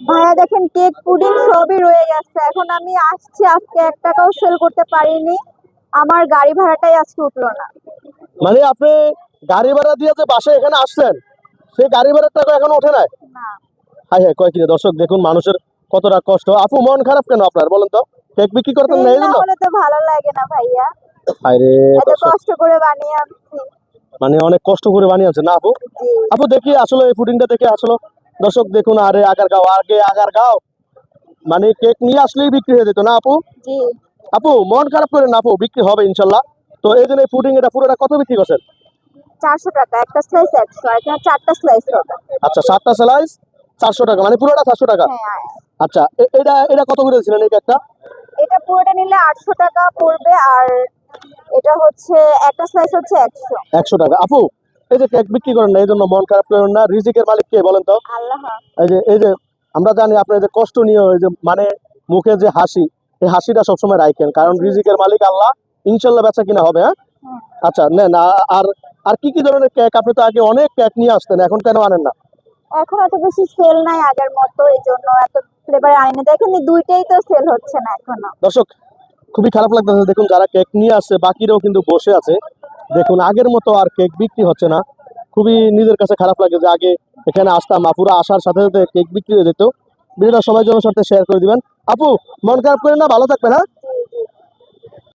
ভাইয়া দেখেন cake pudding সবই রয়ে গেছে। এখন আমি আসছি আজকে এক টাকাও সেল করতে পারিনি। আমার গাড়ি ভাড়াটাই আজকে উঠল না। মানে আপনি গাড়ি ভাড়া দিয়ে যে বাসে এখানে আসছেন সেই গাড়ি ভাড়ার টাকা এখনও ওঠে নাই? না। হাই হাই কয় দর্শক দেখুন মানুষের কতটা কষ্ট। আপু মন খারাপ কেন আপনার? বলেন তো কেক বিক্রি করতেন না হলে তো ভালো লাগে না ভাইয়া। এত কষ্ট করে বানিয়ে আনছি। মানে অনেক কষ্ট করে বানিয়েছে না আপু? আপু দেখি আসলে এই পুডিংটা দেখে আসলে। দর্শক দেখুন আরে আগার গাও আগে আগার গাও মানে কেক নিয়ে আসলেই বিক্রি হয়ে যেত না আপু? আপু মন খারাপ করেন আপু বিক্রি হবে ইনশাল্লাহ। তো এই জন্য ফুডিং এটা পুরোটা কত বিক্রি করছেন? চারশো টাকা একটা স্লাইস একশো চারটা স্লাইস আচ্ছা সাতটা স্লাইস চারশো টাকা মানে পুরোটা চারশো টাকা? হ্যাঁ আচ্ছা এটা এটা কত করে ছিলেন এই কেকটা? এটা পুরোটা নিলে আটশো টাকা পড়বে আর এটা হচ্ছে একটা স্লাইস হচ্ছে একশো। একশো টাকা। আপু এই যে কেক বিক্রি করেন না এই জন্য মন খারাপ করেন না। রিজিকের মালিক কে বলেন তো? এই যে এই যে আমরা জানি আপনার যে কষ্ট নিয়ে ওই যে মানে মুখে যে হাসি এই হাসিটা সবসময় রাখেন। কারণ রিজিকের মালিক আল্লাহ ইনশাল্লাহ বেচা কিনা হবে হ্যাঁ? আচ্ছা নেন আর আর কি কি ধরনের কেক আপনি তো আগে অনেক কেক নিয়ে আসতেন এখন কেন আনেন না? এখন এত বেশি সেল নাই আগের মতো এই জন্য এত ফ্লেভার আইনে। দেখেন দুইটাই তো সেল হচ্ছে না এখনও। দর্শক খুবই খারাপ লাগতেছে। দেখুন যারা কেক নিয়ে আসছে বাকিরাও কিন্তু বসে আছে। দেখুন, আগের মতো আর কেক বিক্রি হচ্ছে না। খুবই নিজের কাছে খারাপ লাগে যে আগে এখানে আসতাম, আপুরা আসার সাথে সাথে কেক বিক্রি হয়ে যেত। বিভিন্ন সময়ের জন্য সাথে শেয়ার করে দিবেন। আপু, মন খারাপ করে না? ভালো থাকবেন হ্যাঁ?